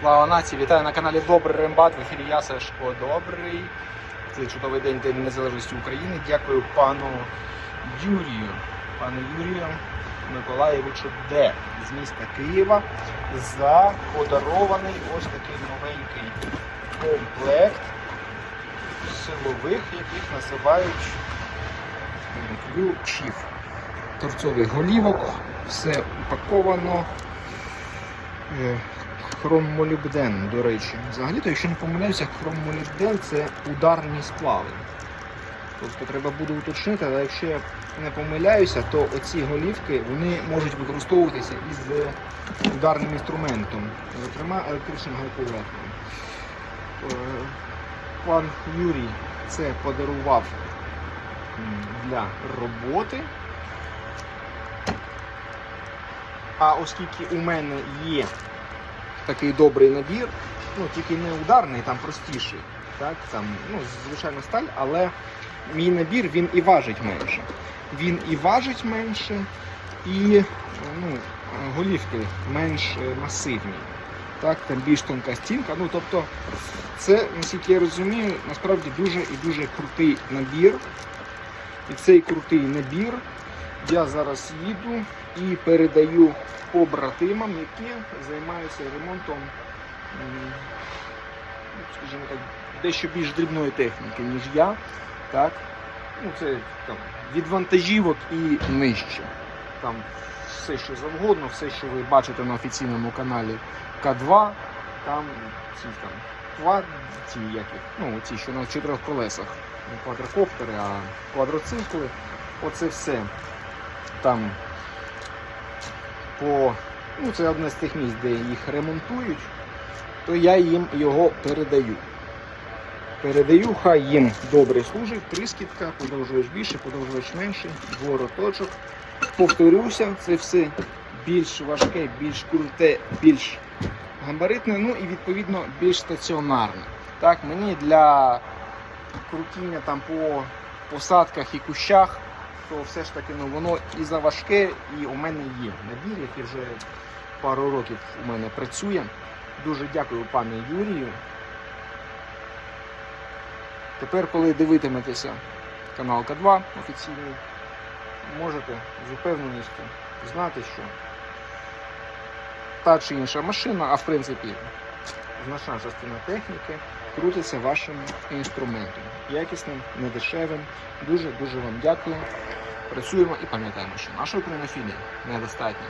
Слава нації! Вітаю на каналі Добрий Рембат. В ефірі я Сашко Добрий. Цей чудовий день День Незалежності України. Дякую пану Юрію. Пану Юрію Миколаєвичу Д з міста Києва за подарований ось такий новенький комплект силових, яких називають ключів. Торцових голівок, все упаковано. Хроммолібден, до речі. Взагалі-то, якщо не помиляюся, хроммолібден це ударні сплави. Тобто треба буде уточнити, але якщо я не помиляюся, то оці голівки вони можуть використовуватися із е, ударним інструментом, зокрема електричним галкулетором. Е, Пан Юрій це подарував для роботи. А оскільки у мене є такий добрий набір, ну тільки не ударний, там простіший. Так, там, ну, звичайно, сталь, але мій набір він і важить менше. Він і важить менше, і ну, голівки менш е, масивні. Так, там більш тонка стінка. Ну, тобто, це, наскільки я розумію, насправді дуже і дуже крутий набір. І цей крутий набір я зараз їду і передаю побратимам, які займаються ремонтом, скажімо так, дещо більш дрібної техніки, ніж я. Так? Ну, це там, від вантажівок і нижче. Там все, що завгодно, все, що ви бачите на офіційному каналі К2, там ці там квад, ці, як ну, ці, що на чотирьох колесах, не квадрокоптери, а квадроцикли. Оце все там по. Ну, це одне з тих місць, де їх ремонтують, то я їм його передаю. Передаю, хай їм добре служить, прискідка, подовжувач більше, подовжувач менше, вороточок. Повторюся, це все більш важке, більш круте, більш габаритне, ну і відповідно більш стаціонарне. Так, мені для крутіння там по посадках і кущах, то все ж таки ну, воно і заважке, і у мене є набір, який вже пару років у мене працює. Дуже дякую пане Юрію. Тепер, коли дивитиметеся канал К2 офіційний, можете з упевненістю знати, що та чи інша машина, а в принципі значна частина техніки крутиться вашим інструментом. Якісним, недешевим. Дуже-дуже вам дякую. Працюємо і пам'ятаємо, що нашої українофілія недостатня.